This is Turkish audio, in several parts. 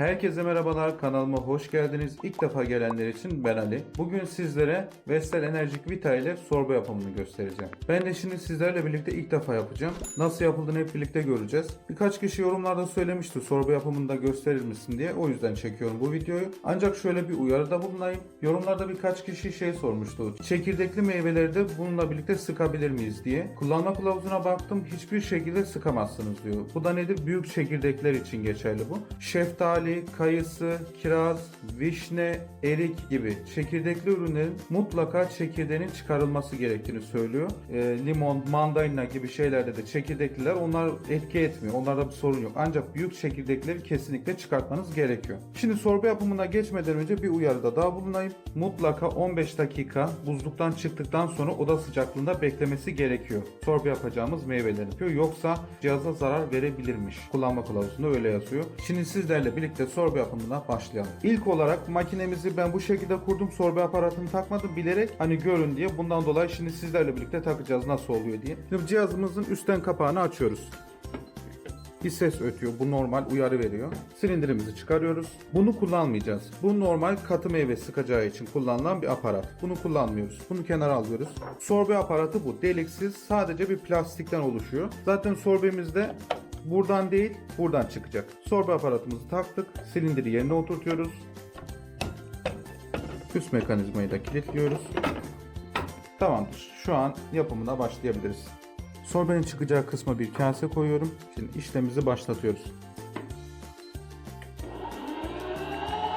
Herkese merhabalar kanalıma hoş geldiniz. İlk defa gelenler için ben Ali. Bugün sizlere Vestel Enerjik Vita ile sorba yapımını göstereceğim. Ben de şimdi sizlerle birlikte ilk defa yapacağım. Nasıl yapıldığını hep birlikte göreceğiz. Birkaç kişi yorumlarda söylemişti sorba yapımını da gösterir misin diye. O yüzden çekiyorum bu videoyu. Ancak şöyle bir uyarıda bulunayım. Yorumlarda birkaç kişi şey sormuştu. Çekirdekli meyveleri de bununla birlikte sıkabilir miyiz diye. Kullanma kılavuzuna baktım. Hiçbir şekilde sıkamazsınız diyor. Bu da nedir? Büyük çekirdekler için geçerli bu. Şeftali, kayısı, kiraz, vişne, erik gibi çekirdekli ürünlerin mutlaka çekirdeğinin çıkarılması gerektiğini söylüyor. E, limon, mandalina gibi şeylerde de çekirdekliler onlar etki etmiyor. Onlarda bir sorun yok. Ancak büyük çekirdekleri kesinlikle çıkartmanız gerekiyor. Şimdi sorba yapımına geçmeden önce bir uyarıda daha bulunayım. Mutlaka 15 dakika buzluktan çıktıktan sonra oda sıcaklığında beklemesi gerekiyor. Sorba yapacağımız meyvelerin yapıyor. Yoksa cihaza zarar verebilirmiş. Kullanma kılavuzunda öyle yazıyor. Şimdi sizlerle birlikte sorba yapımına başlayalım. İlk olarak makinemizi ben bu şekilde kurdum. Sorba aparatını takmadım bilerek hani görün diye. Bundan dolayı şimdi sizlerle birlikte takacağız nasıl oluyor diye. Şimdi cihazımızın üstten kapağını açıyoruz. Bir ses ötüyor. Bu normal uyarı veriyor. Silindirimizi çıkarıyoruz. Bunu kullanmayacağız. Bu normal katı meyve sıkacağı için kullanılan bir aparat. Bunu kullanmıyoruz. Bunu kenara alıyoruz. Sorbe aparatı bu. Deliksiz. Sadece bir plastikten oluşuyor. Zaten sorbemizde buradan değil buradan çıkacak. Sorbe aparatımızı taktık. Silindiri yerine oturtuyoruz. Üst mekanizmayı da kilitliyoruz. Tamamdır. Şu an yapımına başlayabiliriz. Sorbenin çıkacağı kısma bir kase koyuyorum. Şimdi işlemimizi başlatıyoruz.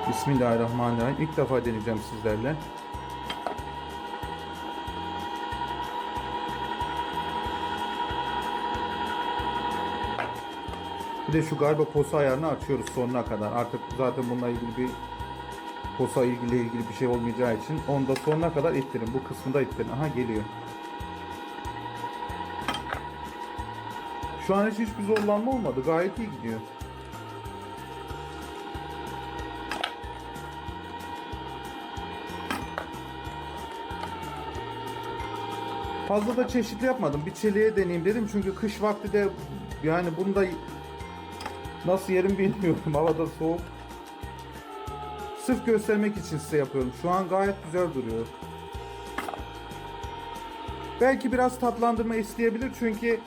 Bismillahirrahmanirrahim. İlk defa deneyeceğim sizlerle. Bir de şu galiba posa ayarını açıyoruz sonuna kadar. Artık zaten bununla ilgili bir posa ilgili ilgili bir şey olmayacağı için onu da sonuna kadar ittirin. Bu kısmında ittirin. Aha geliyor. Şu an hiç hiçbir zorlanma olmadı. Gayet iyi gidiyor. Fazla da çeşitli yapmadım. Bir çeliğe deneyeyim dedim. Çünkü kış vakti de yani bunu da nasıl yerim bilmiyorum. Havada soğuk. Sırf göstermek için size yapıyorum. Şu an gayet güzel duruyor. Belki biraz tatlandırma isteyebilir çünkü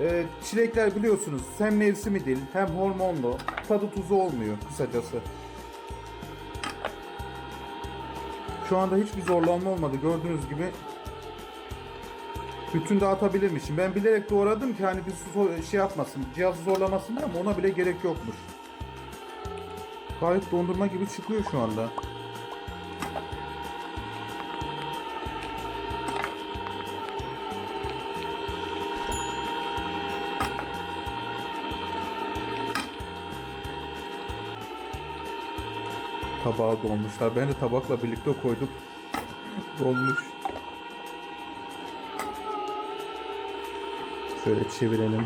e, çilekler biliyorsunuz hem mevsimi değil hem hormonlu tadı tuzu olmuyor kısacası. Şu anda hiçbir zorlanma olmadı gördüğünüz gibi. Bütün dağıtabilirmişim. Ben bilerek doğradım ki hani bir şey yapmasın, cihazı zorlamasın ama ona bile gerek yokmuş. Gayet dondurma gibi çıkıyor şu anda. Tabağa dolmuşlar. Ben de tabakla birlikte koydum. Dolmuş. Şöyle çevirelim.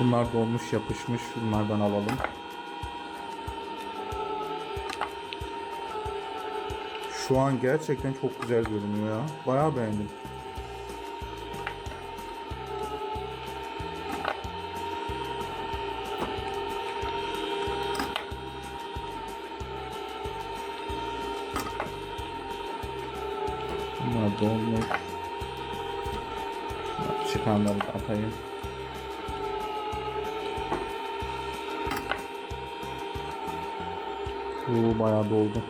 Bunlar dolmuş yapışmış. Bunlardan alalım. Şu an gerçekten çok güzel görünüyor ya. Bayağı beğendim. Bunlar dolmuş. Çıkanları atayım. Bu bayağı doldu.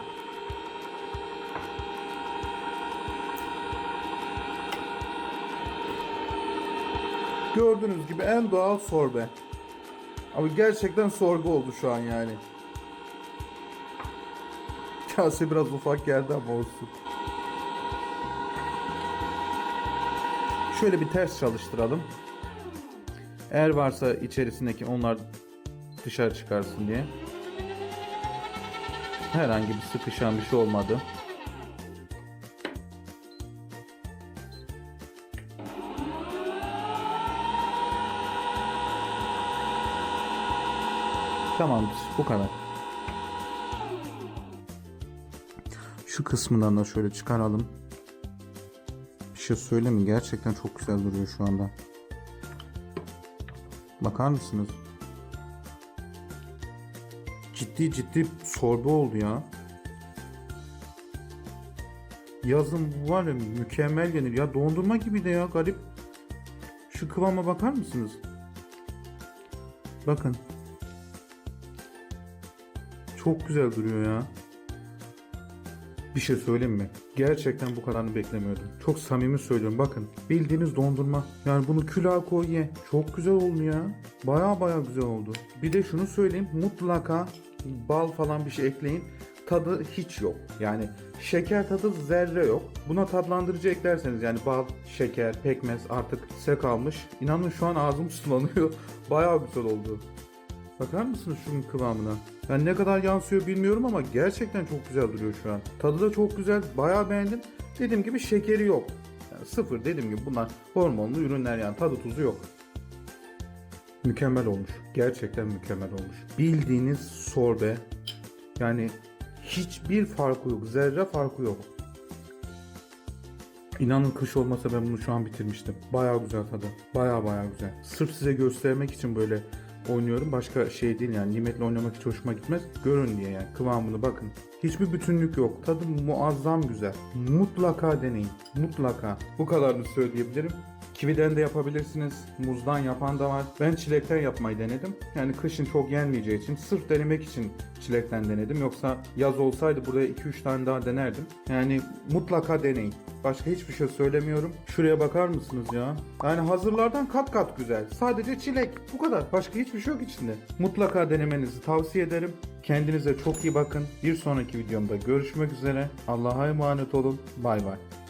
Gördüğünüz gibi en doğal sorbe. Abi gerçekten sorgu oldu şu an yani. Kase biraz ufak geldi ama olsun. Şöyle bir ters çalıştıralım. Eğer varsa içerisindeki onlar dışarı çıkarsın diye. Herhangi bir sıkışan bir şey olmadı. Tamamdır. Bu kadar. Şu kısmından da şöyle çıkaralım. Şey söyleyeyim mi? Gerçekten çok güzel duruyor şu anda. Bakar mısınız? ciddi ciddi sorbe oldu ya. Yazın bu var ya mükemmel yenir. Ya dondurma gibi de ya garip. Şu kıvama bakar mısınız? Bakın. Çok güzel duruyor ya. Bir şey söyleyeyim mi? Gerçekten bu kadarını beklemiyordum. Çok samimi söylüyorum. Bakın bildiğiniz dondurma. Yani bunu külaha koy ye. Çok güzel oldu ya. Baya baya güzel oldu. Bir de şunu söyleyeyim. Mutlaka bal falan bir şey ekleyin. Tadı hiç yok. Yani şeker tadı zerre yok. Buna tatlandırıcı eklerseniz yani bal, şeker, pekmez artık size kalmış. İnanın şu an ağzım sulanıyor. Baya güzel oldu. Bakar mısınız şunun kıvamına? Ben ne kadar yansıyor bilmiyorum ama gerçekten çok güzel duruyor şu an. Tadı da çok güzel. Bayağı beğendim. Dediğim gibi şekeri yok. Yani sıfır dediğim gibi bunlar hormonlu ürünler yani tadı tuzu yok. Mükemmel olmuş. Gerçekten mükemmel olmuş. Bildiğiniz sorbe. Yani hiçbir farkı yok. Zerre farkı yok. İnanın kış olmasa ben bunu şu an bitirmiştim. Bayağı güzel tadı. Bayağı bayağı güzel. Sırf size göstermek için böyle oynuyorum. Başka şey değil yani. Nimetle oynamak hiç hoşuma gitmez. Görün diye yani. Kıvamını bakın. Hiçbir bütünlük yok. Tadı muazzam güzel. Mutlaka deneyin. Mutlaka. Bu kadarını söyleyebilirim. Kividen de yapabilirsiniz. Muzdan yapan da var. Ben çilekten yapmayı denedim. Yani kışın çok yenmeyeceği için sırf denemek için çilekten denedim. Yoksa yaz olsaydı buraya 2-3 tane daha denerdim. Yani mutlaka deneyin. Başka hiçbir şey söylemiyorum. Şuraya bakar mısınız ya? Yani hazırlardan kat kat güzel. Sadece çilek. Bu kadar. Başka hiçbir şey yok içinde. Mutlaka denemenizi tavsiye ederim. Kendinize çok iyi bakın. Bir sonraki videomda görüşmek üzere. Allah'a emanet olun. Bay bay.